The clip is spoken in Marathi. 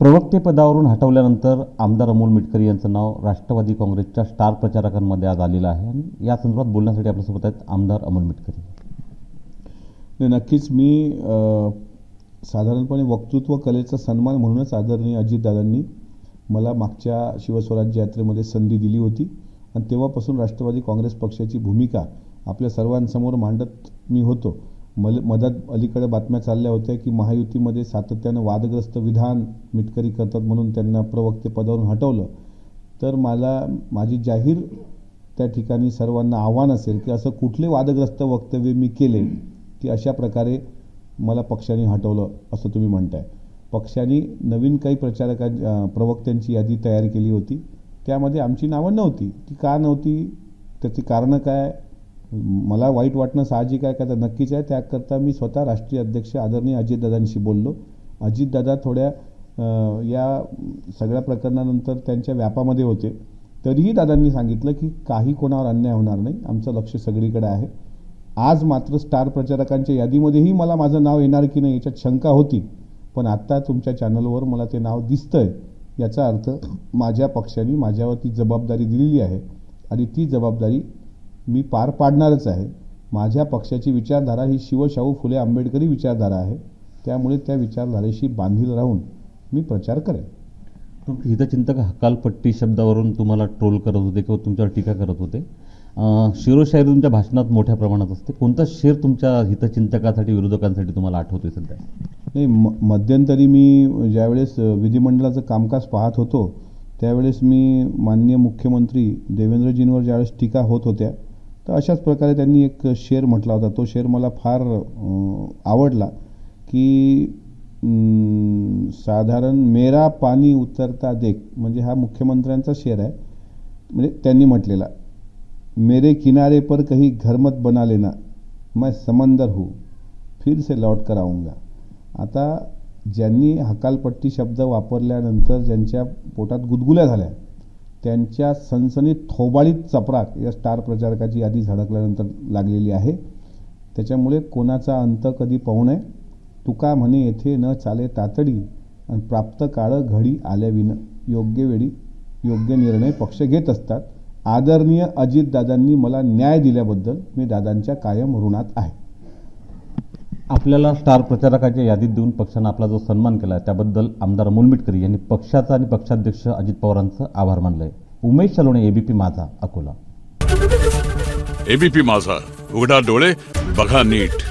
प्रवक्तेपदावरून हटवल्यानंतर आमदार अमोल मिटकरी यांचं नाव राष्ट्रवादी काँग्रेसच्या स्टार प्रचारकांमध्ये आज आलेलं आहे. आणि या संदर्भात बोलण्यासाठी आपल्यासोबत आहेत आमदार अमोल मिटकरी. नाही नक्कीच मी साधारणपणे वक्तृत्व कलेचा सन्मान म्हणूनच आदरणीय अजितदादांनी मला मागच्या शिवस्वराज्य यात्रेमध्ये संधी दिली होती. आणि तेव्हापासून राष्ट्रवादी काँग्रेस पक्षाची भूमिका आपल्या सर्वांसमोर मांडत मी होतो. मल मदत अलीकडे बातम्या चालल्या होत्या की महायुतीमध्ये सातत्यानं वादग्रस्त विधान मिटकरी करतात म्हणून त्यांना प्रवक्तेपदावरून हटवलं. तर मला माझी जाहीर त्या ठिकाणी सर्वांना आव्हान असेल की असं कुठले वादग्रस्त वक्तव्य मी केले की अशा प्रकारे मला पक्षाने हटवलं असं तुम्ही म्हणताय. पक्षाने नवीन काही प्रचारकां प्रवक्त्यांची यादी तयार केली होती. त्यामध्ये आमची नावं नव्हती. ती का नव्हती? त्याची कारणं काय? मला वाईट वाटणं साहजिक आहे का? तर नक्कीच आहे. त्याकरता मी स्वतः राष्ट्रीय अध्यक्ष आदरणीय अजितदादांशी बोललो. अजितदादा थोड्या या सगळ्या प्रकरणानंतर त्यांच्या व्यापामध्ये होते. तरीही दादांनी सांगितलं की काही कोणावर अन्याय होणार नाही. आमचं लक्ष सगळीकडे आहे. आज मात्र स्टार प्रचारकांच्या यादीमध्येही मला माझं नाव येणार की नाही याच्यात शंका होती. पण आत्ता तुमच्या चॅनलवर मला ते नाव दिसतंय याचा अर्थ माझ्या पक्षाने माझ्यावर ती जबाबदारी दिलेली आहे. आणि ती जबाबदारी मी पार पाडणारच आहे. माझ्या पक्षाची विचारधारा ही शिवशाहू फुले आंबेडकरी विचारधारा आहे. त्यामुळे त्या विचारधारेशी बांधील राहून मी प्रचार करेन. हितचिंतक हकालपट्टी शब्दावरून तुम्हाला ट्रोल करत होते किंवा तुमच्यावर टीका करत होते. शिरोशायरी तुमच्या भाषणात मोठ्या प्रमाणात असते. कोणता शेर तुमच्या हितचिंतकासाठी विरोधकांसाठी तुम्हाला आठवतोय सध्या? नाही म मध्यंतरी मी ज्यावेळेस विधिमंडळाचं कामकाज पाहत होतो त्यावेळेस मी माननीय मुख्यमंत्री देवेंद्रजींवर ज्यावेळेस टीका होत होत्या तर अशाच प्रकारे त्यांनी एक शेर म्हटला होता. तो शेर मला फार आवडला की साधारण मेरा पाणी उतरता देख म्हणजे हा मुख्यमंत्र्यांचा शेर आहे. म्हणजे त्यांनी म्हटलेला मेरे किनारे पर कहीं घर मत बना लेना मैं समंदर हूँ फिर से लौट कर आऊंगा. आता ज्यांनी हकालपट्टी शब्द वापरल्यानंतर ज्यांच्या पोटात गुदगुल्या झाल्या त्यांच्या सनसनीत थोबाळीत चपराक या स्टार प्रचारकाची यादी झळकल्यानंतर लागलेली आहे. त्याच्यामुळे कोणाचा अंत कधी पाहू नये. तुका म्हणे येथे न चाले तातडी आणि प्राप्त काळ घडी आल्याविनं योग्य वेळी योग्य निर्णय पक्ष घेत असतात. आदरणीय अजितदादांनी मला न्याय दिल्याबद्दल मी दादांच्या कायम ऋणात आहे. आपल्याला स्टार प्रचारकाच्या यादीत देऊन पक्षानं आपला जो सन्मान केला त्याबद्दल आमदार अमोल मिटकरी यांनी पक्षाचा आणि पक्षाध्यक्ष अजित पवारांचं आभार मानलंय. उमेश सलोणे एबीपी माझा अकोला. एबीपी माझा उघडा डोळे बघा नीट.